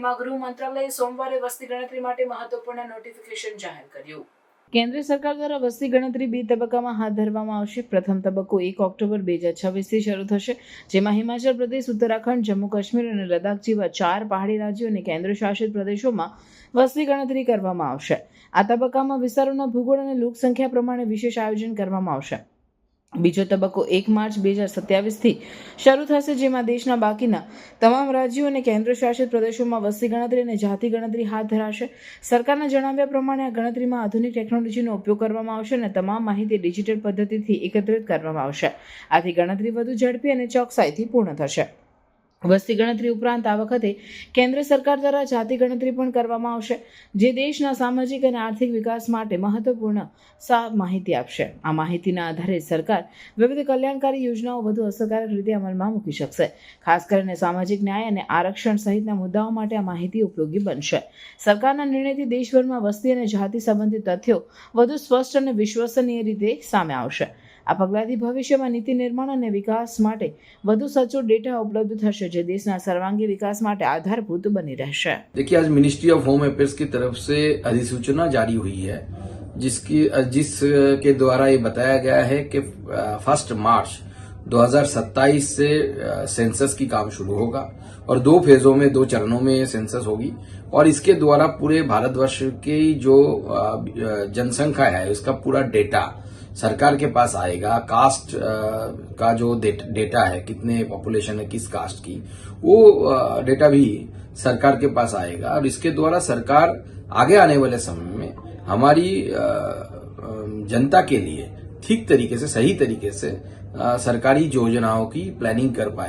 પરિસ્થિતિમાં ગૃહ મંત્રાલયે સોમવારે વસ્તી ગણતરી માટે મહત્વપૂર્ણ નોટિફિકેશન જાહેર કર્યું. કેન્દ્ર સરકાર દ્વારા વસ્તી ગણતરી બે તબક્કામાં હાથ ધરવામાં આવશે. પ્રથમ તબક્કો એક ઓક્ટોબર બે હજાર છવ્વીસથી શરૂ થશે, જેમાં હિમાચલ પ્રદેશ, ઉત્તરાખંડ જમ્મુ કાશ્મીર અને લદ્દાખ જેવા ચાર પહાડી રાજ્યો અને કેન્દ્ર શાસિત પ્રદેશોમાં વસ્તી ગણતરી કરવામાં આવશે. આ તબક્કામાં વિસ્તારોના ભૂગોળ અને લોકસંખ્યા પ્રમાણે વિશેષ આયોજન કરવામાં આવશે. બીજો તબક્કો એક માર્ચ બે હજાર સત્યાવીસથી શરૂ થશે, જેમાં દેશના બાકીના તમામ રાજ્યો અને કેન્દ્ર શાસિત પ્રદેશોમાં વસ્તી ગણતરી અને જાતિ ગણતરી હાથ ધરાશે. સરકારના જણાવ્યા પ્રમાણે આ ગણતરીમાં આધુનિક ટેકનોલોજીનો ઉપયોગ કરવામાં આવશે અને તમામ માહિતી ડિજિટલ પદ્ધતિથી એકત્રિત કરવામાં આવશે. આથી ગણતરી વધુ ઝડપી અને ચોકસાઈથી પૂર્ણ થશે. વસ્તી ગણતરી ઉપરાંત આ વખતે કેન્દ્ર સરકાર દ્વારા જાતિ ગણતરી પણ કરવામાં આવશે, જે દેશના સામાજિક અને આર્થિક વિકાસ માટે મહત્વપૂર્ણ સા, માહિતી આપશે. આ માહિતીના આધારે સરકાર વિવિધ કલ્યાણકારી યોજનાઓ વધુ અસરકારક રીતે અમલમાં મૂકી શકશે. ખાસ કરીને સામાજિક ન્યાય અને આરક્ષણ સહિતના મુદ્દાઓ માટે આ માહિતી ઉપયોગી બનશે. સરકારના નિર્ણયથી દેશભરમાં વસ્તી અને જાતિ સંબંધિત તથ્યો વધુ સ્પષ્ટ અને વિશ્વસનીય રીતે સામે આવશે. આ પગલાંથી ભવિષ્યમાં નીતિ નિર્માણ અને વિકાસ માટે વધુ સચોટ ડેટા ઉપલબ્ધ થશે જે દેશના સર્વાંગી વિકાસ માટે આધારભૂત બની રહેશે देखिए आज मिनिस्ट्री ऑफ होम अफेयर्स की तरफ से अधिसूचना जारी हुई है जिसकी जिस के द्वारा ये बताया गया है कि फर्स्ट मार्च 2027 से सेंसस की काम शुरू होगा और दो फेजों में दो चरणों में ये सेंसस होगी और इसके द्वारा पूरे भारतवर्ष की जो अ, जनसंख्या है उसका पूरा डेटा सरकार के पास आएगा कास्ट का जो डेट- है, कितने पॉपुलेशन है, किस कास्ट की, वो डेटा भी सरकार के पास आएगा। और इसके द्वारा सरकार आगे आने वाले समय में हमारी जनता के लिए ठीक तरीके से, सही तरीके से सरकारी योजनाओं की प्लानिंग कर पाएगी।